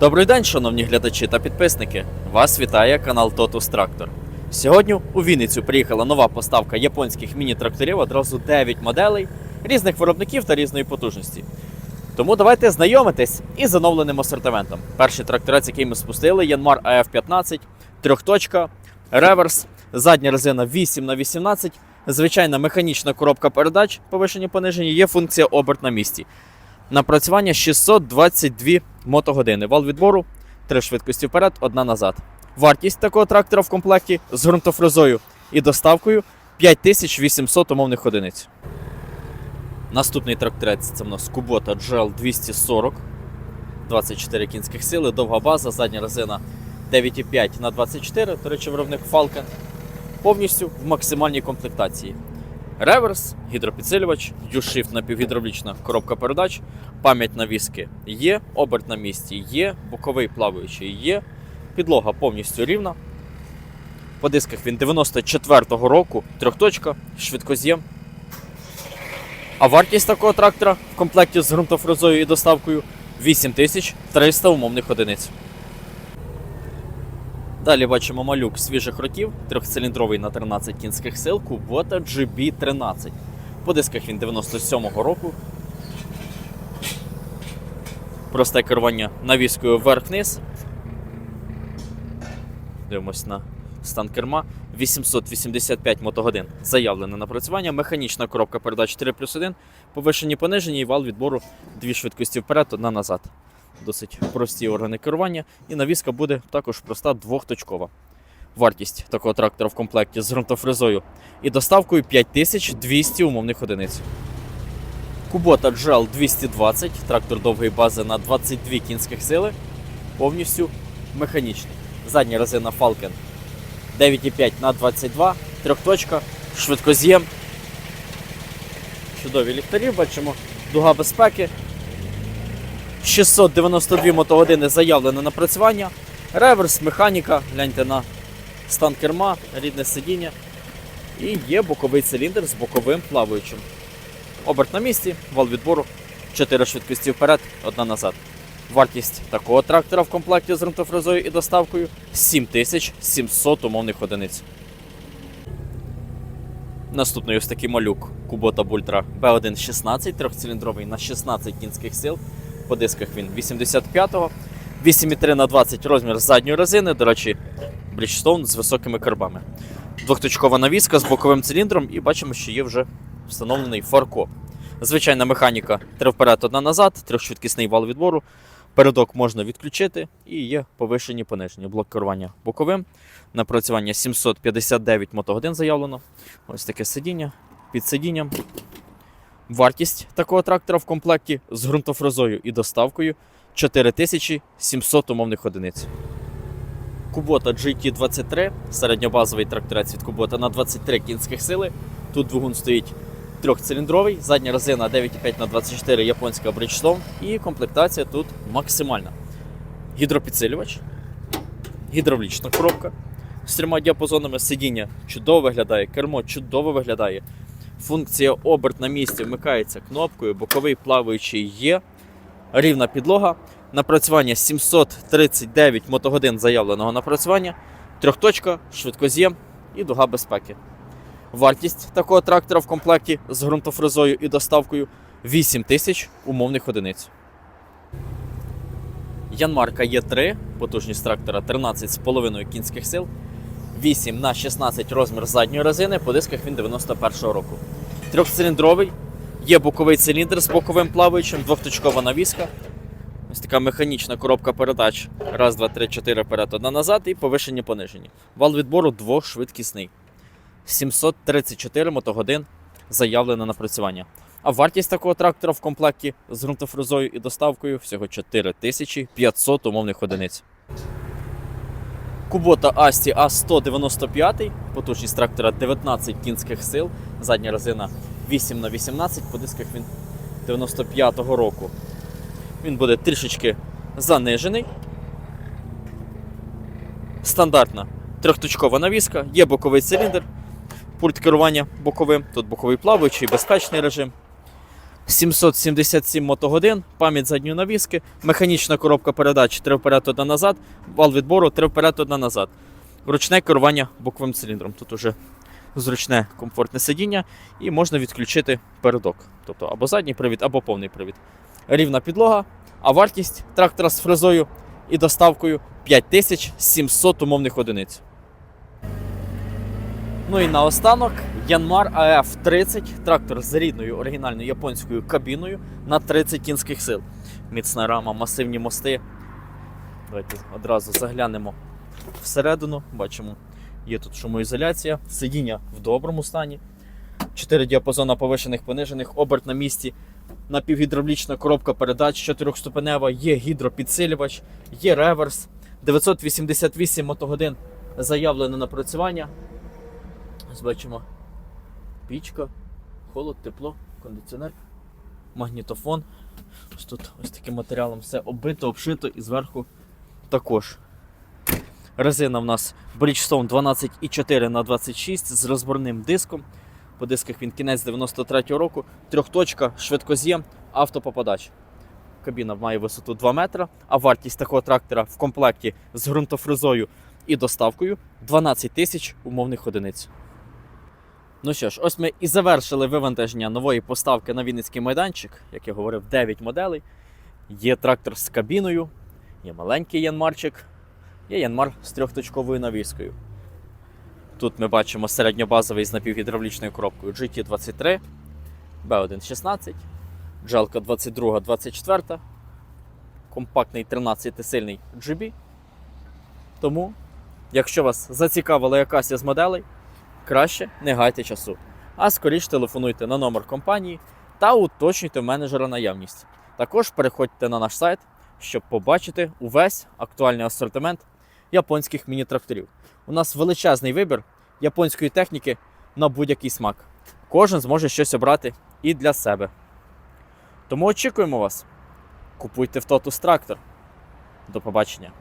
Добрий день, шановні глядачі та підписники. Вас вітає канал Totus Tractor. Сьогодні у Вінницю приїхала нова поставка японських міні-тракторів, одразу 9 моделей різних виробників та різної потужності. Тому давайте знайомитись із оновленим асортиментом. Перший тракторець, який ми спустили, Yanmar AF15, трьохточка, реверс, задня резина 8х18, звичайна механічна коробка передач, повишені понижені, є функція оберт на місці. Напрацювання 622 мотогодини. Вал відбору 3 швидкості вперед, одна назад. Вартість такого трактора в комплекті з ґрунтофрезою і доставкою 5800 умовних одиниць. Наступний тракторець це в нас Kubota GL 240, 24 кінських сили, довга база, задня резина 9,5 на 24, до речі, виробник Falcon. Повністю в максимальній комплектації. Реверс, гідропідсилювач, U-Shift напівгідравлічна коробка передач, пам'ять навіски є, оберт на місці є, боковий плаваючий є, підлога повністю рівна. По дисках він 94-го року, трьохточка, швидкоз'єм. А вартість такого трактора в комплекті з ґрунтофрезою і доставкою 8300 умовних одиниць. Далі бачимо малюк свіжих років, трьохциліндровий на 13 кінських сил, Kubota GB13. По дисках він 97-го року. Просте керування навіскою вверх-вниз. Дивимось на стан керма. 885 мотогодин. Заявлене напрацювання. Механічна коробка передач 3 плюс 1. Повишені понижені і вал відбору дві швидкості вперед, одна назад. Досить прості органи керування. І навіска буде також проста двохточкова. Вартість такого трактора в комплекті з ґрунтофрезою і доставкою 5200 умовних одиниць. Кубота GL 220, трактор довгої бази на 22 кінських сили, повністю механічний. Задня резина Falcon 9,5 на 22, трьохточка, швидкоз'єм. Чудові ліхтарі, бачимо, дуга безпеки. 692 мотогодини заявлене напрацювання. Реверс, механіка, гляньте на стан керма, рідне сидіння. І є боковий циліндр з боковим плаваючим. Оберт на місці, вал відбору, 4 швидкості вперед, одна назад. Вартість такого трактора в комплекті з ґрунтофрезою і доставкою 7700 умовних одиниць. Наступний ось такий малюк Kubota Bultra B116, трьохциліндровий на 16 кінських сил. По дисках він 85-го, 8,3 на 20 розмір задньої резини. До речі, Bridgestone з високими карбами. Двохточкова навіска з боковим циліндром, і бачимо, що є вже встановлений фаркоп. Звичайна механіка три вперед, одна назад, трьохшвидкісний вал відбору. Передок можна відключити і є повишені понижені. Блок керування боковим. Напрацювання 759 мотогодин заявлено. Ось таке сидіння під сидінням. Вартість такого трактора в комплекті з ґрунтофрезою і доставкою 4700 умовних одиниць. Kubota GT23, середньобазовий тракторець від Kubota на 23 кінських сили. Тут двигун стоїть трьохциліндровий, задня резина 9,5 на 24 японська Bridgestone і комплектація тут максимальна. Гідропідсилювач, гідравлічна коробка з трьома діапазонами сидіння чудово виглядає, кермо чудово виглядає. Функція оберт на місці вмикається кнопкою, боковий плаваючий є. Рівна підлога. Напрацювання 739 мотогодин заявленого напрацювання, трьохточка, швидкоз'єм і дуга безпеки. Вартість такого трактора в комплекті з ґрунтофрезою і доставкою 8 тисяч умовних одиниць. Янмарка Є3, потужність трактора 13,5 кінських сил, 8 на 16 розмір задньої резини, по дисках він 91-го року. Трьохциліндровий, є боковий циліндр з боковим плаваючим, двохточкова навіска. Ось така механічна коробка передач. Раз, два, три, чотири вперед, одна назад і повишені понижені. Вал відбору двохшвидкісний. 734 мотогодин заявлене напрацювання. А вартість такого трактора в комплекті з ґрунтофрезою і доставкою всього 4500 умовних одиниць. Kubota Asti A195, потужність трактора 19 кінських сил, задня резина 8 на 18 по дисках він 95-го року. Він буде трішечки занижений. Стандартна трьохточкова навіска, є боковий циліндр, пульт керування боковим, тут боковий плаваючий, безпечний режим. 777 мотогодин, пам'ять задньої навіски, механічна коробка передач 3 вперед, 1 назад, вал відбору 3 вперед, 1 назад. Ручне керування боковим циліндром. Тут уже зручне комфортне сидіння і можна відключити передок. Тобто або задній привід, або повний привід. Рівна підлога, а вартість трактора з фрезою і доставкою 5700 умовних одиниць. Ну і наостанок Янмар АФ 30 трактор з рідною оригінальною японською кабіною на 30 кінських сил. Міцна рама, масивні мости. Давайте одразу заглянемо всередину. Бачимо, є тут шумоізоляція, сидіння в доброму стані. 4 діапазона повишених понижених, оберт на місці, напівгідравлічна коробка передач 4 є гідропідсилювач, є реверс, 988 мотогодин заявлене напрацювання. Ось бачимо пічка, холод, тепло, кондиціонер, магнітофон. Ось тут ось таким матеріалом все оббито, обшито і зверху також. Резина в нас Bridgestone 12,4 на 26 з розборним диском. По дисках він кінець 93-го року, трьохточка, швидкоз'єм, автопопадач. Кабіна має висоту 2 метра, а вартість такого трактора в комплекті з ґрунтофрезою і доставкою 12 тисяч умовних одиниць. Ну що ж, ось ми і завершили вивантаження нової поставки на Вінницький майданчик. Як я говорив, 9 моделей. Є трактор з кабіною, є маленький янмарчик, є янмар з трьохточковою навіскою. Тут ми бачимо середньобазовий з напівгідравлічною коробкою GT23, B116, джелка 22-24, компактний 13-сильний GB. Тому, якщо вас зацікавила якась із моделей, краще не гайте часу, а скоріш телефонуйте на номер компанії та уточнюйте менеджера наявність. Також переходьте на наш сайт, щоб побачити увесь актуальний асортимент японських міні-тракторів. У нас величезний вибір японської техніки на будь-який смак. Кожен зможе щось обрати і для себе. Тому очікуємо вас. Купуйте в Totus трактор. До побачення.